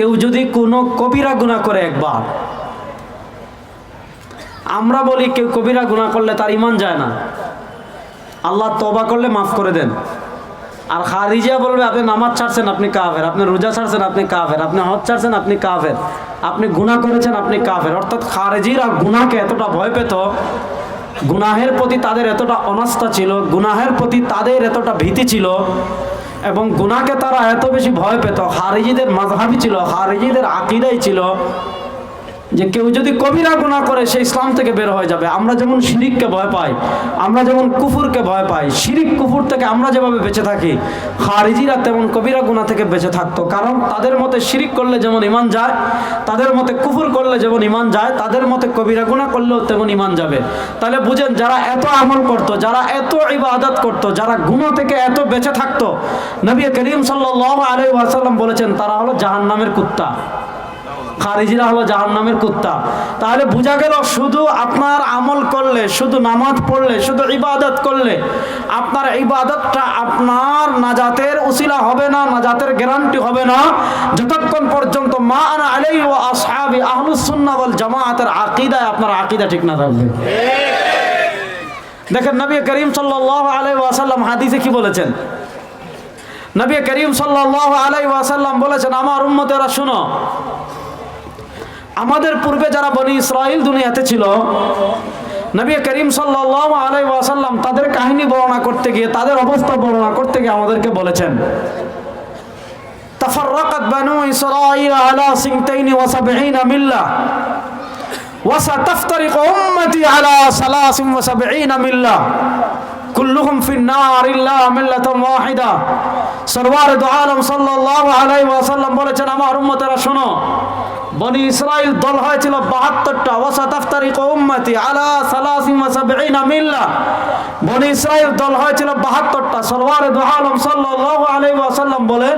কেউ যদি কোনো কবিরা গুণা করে একবার, আমরা বলি কেউ কবিরা গুণা করলে তার ইমান যায় না। আল্লাহ তবা করলে মাফ করে দেন। আর খারিজিয়া বলবে, আপনি নামাজ ছাড়ছেন, আপনি কাফের। আপনি রোজা ছাড়ছেন, আপনি কাফের। আপনি হজ ছাড়ছেন, আপনি কাফের। আপনি গুনাহ করেছেন, আপনি কাফের। অর্থাৎ খারেজিরা গুনাহকে এতটা ভয় পেত, গুনাহের প্রতি তাদের এতটা অনাস্থা ছিল, গুনাহের প্রতি তাদের এতটা ভীতি ছিল এবং গুনাহকে তারা এত বেশি ভয় পেত খারিজিদের মাঝহাবি ছিল খারিজিদের আকিদাই ছিল যে কেউ যদি কবিরা গুনাহ করে, সে ইসলাম থেকে বের হয়ে যাবে। আমরা যেমন শিরিককে ভয় পাই, আমরা যেমন কুফুরকে ভয় পাই, শিরিক কুফুর থেকে আমরা যেভাবে বেঁচে থাকি, খারিজিরা তেমন কবিরা গুনাহ থেকে বেঁচে থাকতো। কারণ তাদের মতে শিরিক করলে যেমন ইমান যায়, তাদের মতে কুফুর করলে যেমন ইমান যায়, তাদের মতে কবিরা গুনাহ করলেও তেমন ইমান যাবে। তাহলে বুঝেন, যারা এত আমল করত, যারা এত ইবাদত করত, যারা গুনাহ থেকে এত বেঁচে থাকতো, নবী করিম আলাইহি ওয়াসাল্লাম বলেছেন, তারা হলো জাহান্নামের কুত্তা। খারিজিরা হলো জাহান্নামের কুত্তা। তাহলে বোঝা গেল শুধু আপনার আমল করলে, শুধু নামাজ পড়লে, শুধু ইবাদত করলে, আপনার ইবাদতটা আপনার নাজাতের উসিলা হবে না, নাজাতের গ্যারান্টি হবে না। যতক্ষণ পর্যন্ত মা আনা আলাই ও আসহাবি আহলুস সুন্নাহ ওয়াল জামাআতের আকীদায় আপনার আকীদা ঠিক না থাকবে। দেখেন, নবী করিম সাল্লাল্লাহু আলাইহি ওয়াসাল্লাম হাদিসে কি বলেছেন? নবী করিম সাল্লাল্লাহু আলাইহি ওয়াসাল্লাম বলেছেন, আমার উম্মতেরা শুনো আমাদের পূর্বে যারা বনি ইসরাইল দুনিয়াতে ছিল নবী করিম সাল্লাল্লাহু আলাইহি ওয়াসাল্লাম তাদের কাহিনী বর্ণনা করতে গিয়ে তাদের অবস্থা বর্ণনা করতে গিয়ে আমাদেরকে বলেছেন تفرقت بنو إسرائيل على سنتين وسبعين ملة وستفترق أمتي على ثلاث وسبعين ملة كلهم في النار إلا ملة واحدة সরওয়ার দু আলম সাল্লাল্লাহু আলাইহি ওয়াসাল্লাম বলেছেন আমার উম্মতেরা শোনো বনি ইসরাইল দল হয়েছিল বাহাত্তরটা। ওয়াসাতাফতারিক উম্মতি আলা সালাসিন ওয়া সাবঈনা মিল্লা। বনি ইসরাইল দল হয়েছিল বাহাত্তরটা। সরওয়ার দু আলম সাল্লাল্লাহু আলাইহি ওয়াসাল্লাম বলেন,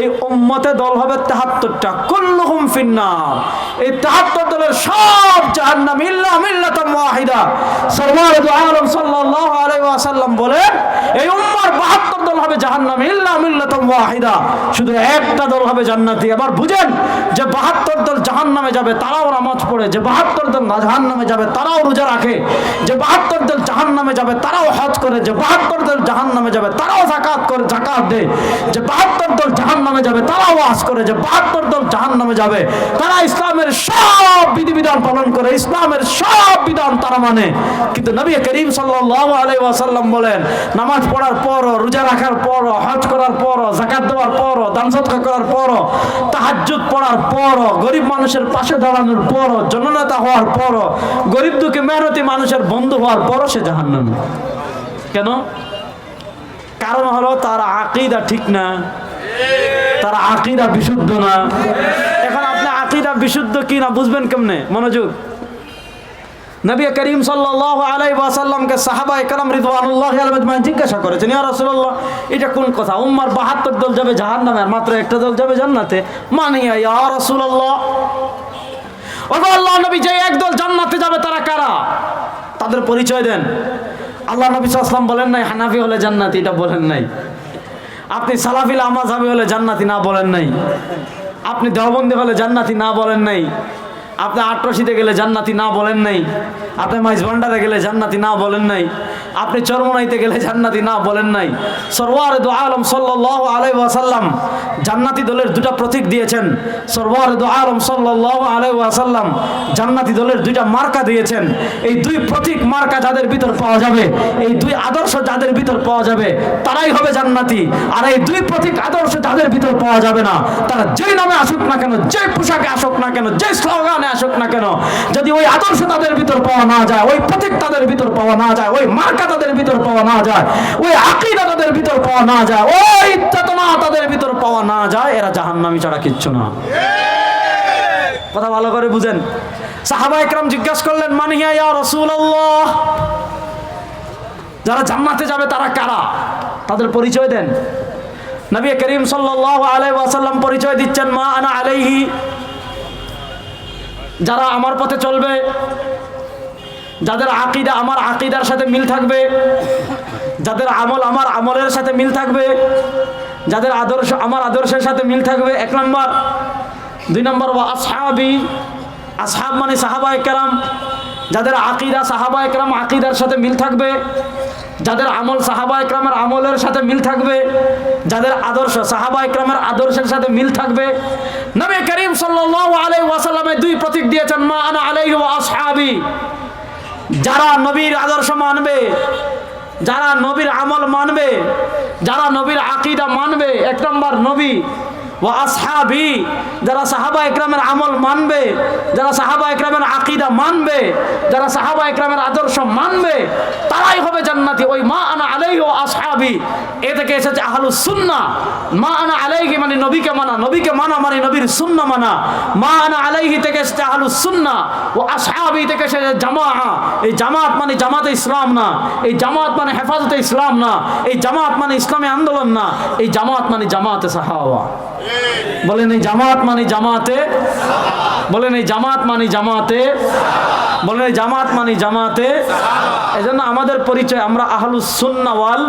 এই উম্মতে দল হবে তেহাত্তরটা। কুল্লুহুম ফিন্নার। এই তেহাত্তর দলের সব জাহান্নাম ইল্লা মিল্লাতাম ওয়াহিদা। সরওয়ার দু আলম সাল্লাল্লাহু আলাইহি ওয়াসাল্লাম বলেন, এই উম্মার বাহাত্তর দল হবে জাহান্নাম শুধু একটা বুঝেন যে বাহাত্তর দল জাহান্নামে যাবে, তারাও নামাজ পড়ে। যে বাহাত্তর দল যাবে, তারাও রোজা রাখে। যে বাহাত্তর দল যাবে, তারাও করে। যে বাহাত্তর দল জাহান্নামে যাবে, তারাও করে জাকাত যে বাহাত্তর দল যাবে, তারাও ওয়াজ করে। যে বাহাত্তর দল যাবে, তারা ইসলামের সব বিধিবিধান পালন করে। ইসলামের সব বিধান তারা মানে। কিন্তু নবী করিম সাল্লাল্লাহু বলেন, নামাজ পড়ার পর রোজা রাখার পর হজ করার পর জাকাত দেওয়ার পর দান করার পর তাহাজ্জুদ পড়ার পর গরিব মানুষের পাশে দাঁড়ানোর পর জননেতা হওয়ার পর গরিব দুঃখী, মেহনতি মানুষের বন্ধু হওয়ার পরও সে জাহান্নামী। কেন? কারণ হলো তার আকিদা ঠিক না, তার আকিদা বিশুদ্ধ না। এখন আপনি আকিদা বিশুদ্ধ কি না বুঝবেন কেমনে? মনোযোগ। নবী করিম সাল্লাল্লাহু আলাইহি ওয়াসাল্লামকে সাহাবা একরাম রিদওয়ানুল্লাহি আলাইহিম আজমাইন জিজ্ঞাসা করেছেন, ইয়া রাসূলুল্লাহ, এটা কোন কথা? উম্মার 72 দল যাবে জাহান্নামে আর মাত্র একটা দল যাবে জান্নাতে। মানিয়া, ইয়া রাসূলুল্লাহ? ওগো আল্লাহ নবী, যে একদল জান্নাতে যাবে তারা কারা? তাদের পরিচয় দেন। আল্লাহ নবী সাল্লাল্লাহু বলেন নাই, হানাফি হলে জান্নাতি এটা বলেন নাই। আপনি সালাফিল আমাজাবি হলে জান্নাতি, না বলেন নাই। আপনি দেওবন্দি হলে জান্নাতি, না বলেন নাই। আপনি আটরশিতে গেলে জান্নাতি না বলেন নাই। আপনি মাইজ ভান্ডারে গেলে জান্নাতি না বলেন নাই। আপনি চরমনাইতে গেলে জান্নাতি না বলেন নাই। সরওয়ার দু আলম সাল্লাল্লাহু আলাইহি ওয়াসাল্লাম জান্নাতি দলের দুটা প্রতীক দিয়েছেন। সরওয়ার দু আলম সাল্লাল্লাহু আলাইহি ওয়াসাল্লাম জান্নাতি দলের দুইটা মার্কা দিয়েছেন। এই দুই প্রতীক মার্কা যাদের ভিতর পাওয়া যাবে, এই দুই আদর্শ যাদের ভিতর পাওয়া যাবে, তারাই হবে জান্নাতি। আর এই দুই প্রতীক আদর্শ যাদের ভিতর পাওয়া যাবে না, তারা যেই নামে আসুক না কেন যে পোশাকে আসুক না কেন যে স্লোগানে আসুক না কেন, যদি ওই আদর্শ তাদের ভিতর পাওয়া না যায়, ওই প্রতীক তাদের ভিতর পাওয়া না যায়, ওই মার্কা তাদের ভিতর পাওয়া না যায়, ওই আকিদা তাদের ভিতর পাওয়া না যায়, ওই চেতনা তাদের ভিতর পাওয়া না যায়, এরা জাহান্নামি ছাড়া কিচ্ছু না। কথা ভালো করে বুঝেন। সাহাবা একরাম জিজ্ঞাসা করলেন, মানিয়া ইয়া রাসূলুল্লাহ? যারা জান্নাতে যাবে তারা কারা? তাদের পরিচয় দেন। নবী করিম সাল্লাল্লাহু আলাইহি ওয়াসাল্লাম পরিচয় দিচ্ছেন, মা আনা আলাইহি। যারা আমার পথে চলবে যাদের আকিদা আমার আকিদার সাথে মিল থাকবে, যাদের আমল আমার আমলের সাথে মিল থাকবে, যাদের আদর্শ আমার আদর্শের সাথে মিল থাকবে, এক নম্বর। দুই নম্বর, ওয়া আসহাবি, আসহাব মানে সাহাবা একরাম যাদের আকিদা সাহাবা একরাম আকিদার সাথে মিল থাকবে, যাদের আমল সাহাবা একরামের আমলের সাথে মিল থাকবে, যাদের আদর্শ সাহাবা একরামের আদর্শের সাথে মিল থাকবে। নবী করিম সাল্লাল্লাহু আলাইহি ওয়াসাল্লামের দুই প্রতীক দিয়েছেন, মা আনা আলাইহি ওয়া আসহাবি। যারা নবীর আদর্শ মানবে, যারা নবীর আমল মানবে, যারা নবীর আকিদা মানবে, এক নম্বর নবী ও আসহাবি, যারা সাহাবা একরামের আমল মানবে, যারা সাহাবা একরামের আকিদা মানবে, যারা সাহাবা একরামের আদর্শ মানবে, তারাই হবে জান্নাতি। ওই মা আনা আলাই ও আসহাবি, এ থেকে এসেছে আহলুস সুন্না। মা আনা আলাইহি মানে নবীকে মানা নবীকে মানা মানে নবীর সুন্না মানা। মা আনা আলাইহি থেকে এসেছে আহলুস সুন্না ও আসহাবি থেকে এসেছে জামা এই জামাত মানে জামাতে ইসলাম না, এই জামাত মানে হেফাজতে ইসলাম না, এই জামাত মানে ইসলামী আন্দোলন না, এই জামাত মানে জামাতে সাহাওয়া বলেন এই জামাত মানে জামাতে বলেন এই জামাত মানে জামাতে। বলেন জামাত মানে জামাতে। এই জন্য আমাদের পরিচয় আমরা আহলুস সুন্নাওয়াল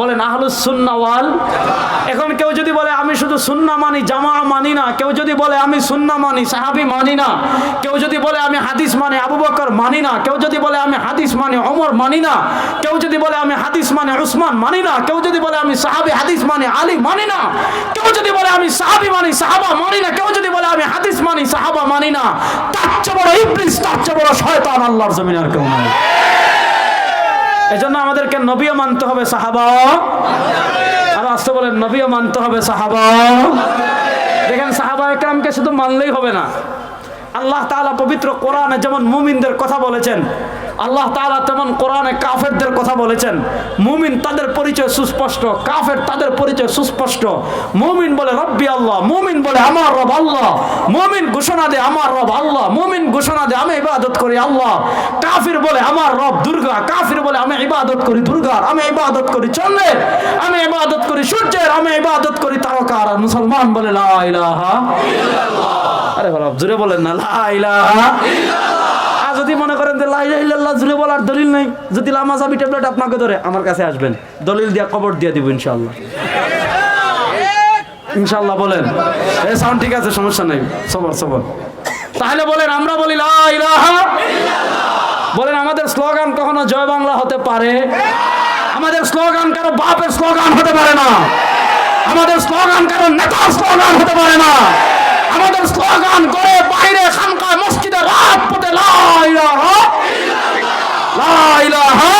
বলেন আহলুস সুন্নাওয়াল এখন কেউ যদি বলে আমি শুধু সুন্না মানি জামা মানি না, কেউ যদি বলে আমি সুন্না মানি, সাহাবি মানি না, কেউ যদি বলে আমি হাদিস মানি, আবু বকর মানি না, কেউ যদি বলে আমি হাদিস মানি, ওমর মানি না, কেউ যদি বলে আমি হাদিস মানে উসমান মানি না, কেউ যদি বলে আমি সাহাবি হাদিস মানে আলী মানি না, কেউ যদি বলে আমি সাহাবি মানি, সাহাবা মানি না, কেউ যদি বলে আমি হাদিস মানি, সাহাবা মানি না, তার চেয়ে বড় ইবলিস তার চেয়ে বড় শয়তান আল্লাহর জমিন আর কেউ নাই। জন্য আমাদেরকে নবীও মানতে হবে, সাহাবা। আর আসতে বলেন, নবীও মানতে হবে, সাহাবা। দেখেন, সাহাবা একরামকে শুধু মানলেই হবে না। আল্লাহ তাআলা পবিত্র কোরআনে যেমন মুমিনদের কথা বলেছেন আল্লাহ তাআলা তেমন কোরআনে কাফেরদের কথা বলেছেন। মুমিন তাদের পরিচয় সুস্পষ্ট, কাফের তাদের পরিচয় সুস্পষ্ট। মুমিন বলে রব্বি আল্লাহ, মুমিন বলে আমার রব আল্লাহ। মুমিন ঘোষণা দে আমার রব আল্লাহ, মুমিন ঘোষণা দে আমি ইবাদত করি আল্লাহ। কাফির বলে আমার রব দুর্গা, কাফির বলে আমি ইবাদত করি দুর্গার, আমি ইবাদত করি চন্দ্রের, আমি ইবাদত করি সূর্যের, আমি ইবাদত করি তারকার। আর মুসলমান বলে লা ইলাহা আরে বলেন না, লা ইলাহা আর যদি মনে করেন যে লা ইলাহা ইল্লাল্লাহ জোরে বলার দলিল নেই, যদি লামা চাবি ট্যাবলেট আপনাকে ধরে, আমার কাছে আসবেন। দলিল দিয়া কবর দিয়ে দিব ইনশাআল্লাহ। ইনশাআল্লাহ বলেন। এ সাউন্ড ঠিক আছে? সমস্যা নেই। সবর সবর। তাহলে বলেন, আমরা বলি বলেন, আমাদের স্লোগান কখনো জয় বাংলা হতে পারে? আমাদের স্লোগান কারও বাপের স্লোগান হতে পারে না। আমাদের স্লোগান কারও নেতার স্লোগান হতে পারে না। আমাদের স্লোগান করে বাইরে খানকায় মসজিদে রাত পথে লা ইলাহা লা ইলাহা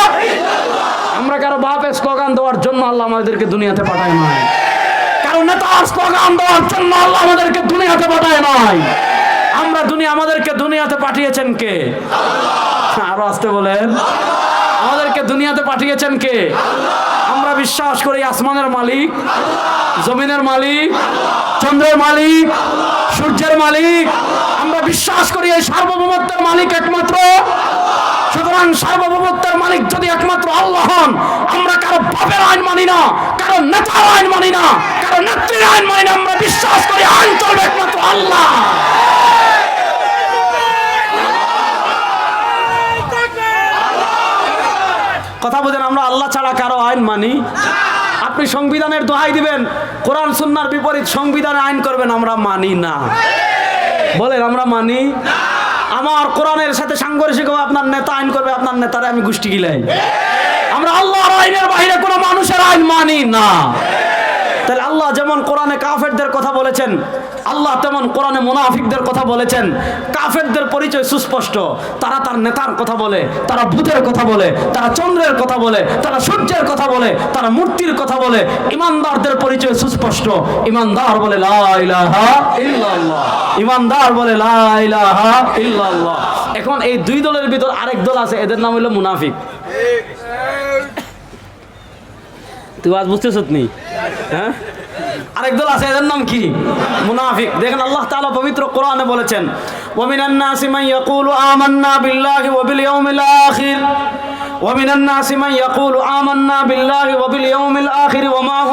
আমরা কারও বাপের স্লোগান দেওয়ার জন্য আল্লাহ আমাদেরকে দুনিয়াতে পাঠায় নাই। কারও নেতার স্লোগান দেওয়ার জন্য আল্লাহ আমাদেরকে দুনিয়াতে পাঠায় নাই। আমরা দুনিয়া আমাদেরকে দুনিয়াতে পাঠিয়েছেন কে? আরও আসতে বলেন। আমাদেরকে দুনিয়াতে পাঠিয়েছেন কে? আমরা বিশ্বাস করি আসমানের মালিক জমিনের মালিক চন্দ্রের মালিক সূর্যের মালিক আমরা বিশ্বাস করি এই সার্বভৌমত্বের মালিক একমাত্র। সুতরাং সার্বভৌমত্বের মালিক যদি একমাত্র আল্লাহ হন, আমরা কারও বাপের আইন মানি না, কারও নেতার আইন মানি না, কারও নেত্রীর আইন মানি না, আমরা বিশ্বাস করি আইন চলবে একমাত্র আল্লাহ। কথা বোঝেন আমরা আল্লাহ ছাড়া কারও আইন মানি? আপনি সংবিধানের দোহাই দিবেন, কোরআন, সুন্নার বিপরীত সংবিধানে আইন করবেন, আমরা মানি না। বলেন, আমরা মানি? আমার কোরআনের সাথে সাংঘর্ষিক আপনার নেতা আইন করবে, আপনার নেতারে আমি গোষ্ঠী গিলাই। আমরা আল্লাহর আইনের বাইরে কোনো মানুষের আইন মানি না। তাহলে আল্লাহ যেমন কোরআনে কাফেরদের কথা বলেছেন, আল্লাহ তেমন কোরআনে মুনাফিকদের কথা বলেছেন। কাফেরদের পরিচয় সুস্পষ্ট। তারা তার নেতার কথা বলে, তারা ভূতের কথা বলে, তারা চন্দ্রের কথা বলে, তারা সূর্যের কথা বলে, তারা মূর্তির কথা বলে। ইমানদারদের পরিচয় সুস্পষ্ট। ইমানদার বলে ইমানদার বলে এখন এই দুই দলের ভিতর আরেক দল আছে, এদের নাম হলো মুনাফিক। তুই আজ বুঝতেছ নি? হ্যাঁ? আরেক দল আছে, এদের নাম কি? মুনাফিক। দেখেন আল্লাহ তালা পবিত্র কোরআনে বলেছেন, ওমিনান নাসি মান ইয়াকুলু আমান্না বিল্লাহি ওয়া বিল আখির। ওমিনান নাসি মান আমান্না বিল্লাহি ওয়া বিল আখির।